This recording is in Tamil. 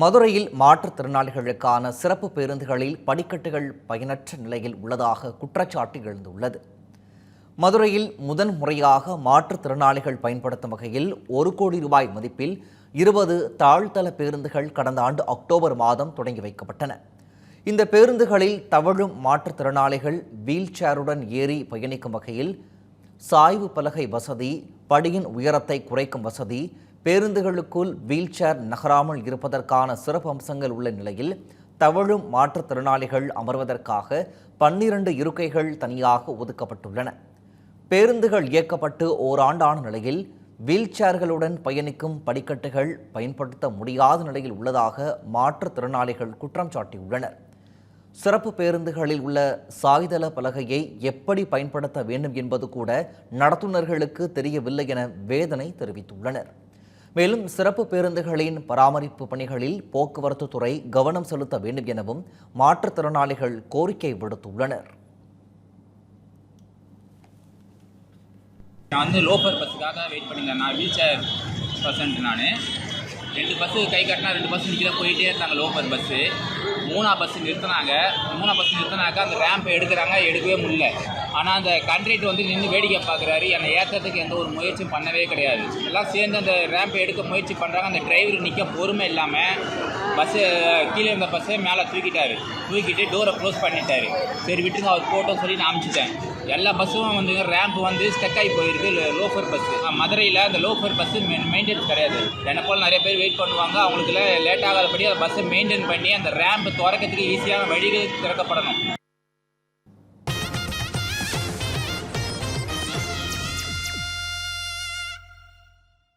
மதுரையில் மாற்றுத்திறனாளிகளுக்கான சிறப்பு பேருந்துகளில் படிக்கட்டுகள் பயனற்ற நிலையில் உள்ளதாக குற்றச்சாட்டு எழுந்துள்ளது. மதுரையில் முதன் முறையாக மாற்றுத்திறனாளிகள் பயன்படுத்தும் வகையில் ஒரு கோடி ரூபாய் மதிப்பில் இருபது தாழ்தள பேருந்துகள் கடந்த ஆண்டு அக்டோபர் மாதம் தொடங்கி வைக்கப்பட்டன. இந்த பேருந்துகளில் தவழும் மாற்றுத்திறனாளிகள் வீல் சேருடன் ஏறி பயணிக்கும் வகையில் சாய்வு பலகை வசதி படியின் உயரத்தை குறைக்கும் வசதி பேருந்துகளுக்குள் வீல் சேர் நகராமல் இருப்பதற்கான சிறப்பு அம்சங்கள் உள்ள நிலையில் தவழும் மாற்றுத்திறனாளிகள் அமர்வதற்காக பன்னிரண்டு இருக்கைகள் தனியாக ஒதுக்கப்பட்டுள்ளன. பேருந்துகள் இயக்கப்பட்டு ஓராண்டான நிலையில் வீல் சேர்களுடன் பயணிக்கும் படிக்கட்டுகள் பயன்படுத்த முடியாத நிலையில் உள்ளதாக மாற்றுத்திறனாளிகள் குற்றம் சாட்டியுள்ளனர். சிறப்பு பேருந்துகளில் உள்ள சாய்தள பலகையை எப்படி பயன்படுத்த வேண்டும் என்பது கூட நடத்துனர்களுக்கு தெரியவில்லை என வேதனை தெரிவித்துள்ளனர். மேலும் சிறப்பு பேருந்துகளின் பராமரிப்பு பணிகளில் போக்குவரத்து துறை கவனம் செலுத்த வேண்டும் எனவும் மாற்றுத்திறனாளிகள் கோரிக்கை விடுத்துள்ளனர். நான் வந்து லோஃபர் பஸ்ஸுக்காக வெயிட் பண்ணியிருந்தேன் நான் வீல் சேர் பர்சன்ட் நான். ரெண்டு பஸ்ஸு கை கட்டினா ரெண்டு பஸ் நிற்கிற போயிட்டே இருந்தாங்க லோஃபர் பஸ்ஸு மூணா பஸ்ஸு நிறுத்தினாங்க. மூணா பஸ் நிறுத்தினாக்கா அந்த ரேம்பை எடுக்கிறாங்க எடுக்கவே முடியல. ஆனால் அந்த கண்ட்ரேட் வந்து நின்று வேடிக்கை பார்க்குறாரு. என்னை ஏற்றுறதுக்கு எந்த ஒரு முயற்சியும் பண்ணவே கிடையாது. எல்லாம் சேர்ந்து அந்த ரேம்பை எடுக்க முயற்சி பண்ணுறாங்க அந்த டிரைவர் நிற்க பொறுமை இல்லாமல் பஸ்ஸு கீழே இருந்த பஸ்ஸை மேலே தூக்கிட்டாரு. தூக்கிட்டு டோரை க்ளோஸ் பண்ணிட்டாரு. சரி விட்டுங்க அவர் போட்டோம் சொல்லி நான் அமிச்சிட்டேன். எல்லா பஸ்ஸும் வந்து ரேம்ப் வந்து ஸ்டக் ஆகி போயிருக்கு. லோஃபர் பஸ்ஸு மதுரையில் அந்த லோஃபர் பஸ்ஸு மெயின்டைன்ஸ் கிடையாது. என்ன போல் நிறைய பேர் வெயிட் பண்ணுவாங்க. அவங்களுக்கு லேட் ஆகாதபடி அந்த பஸ்ஸை மெயின்டைன் பண்ணி அந்த ரேம்ப் திறக்கிறதுக்கு ஈஸியான வழிகள் திறக்கப்படணும்.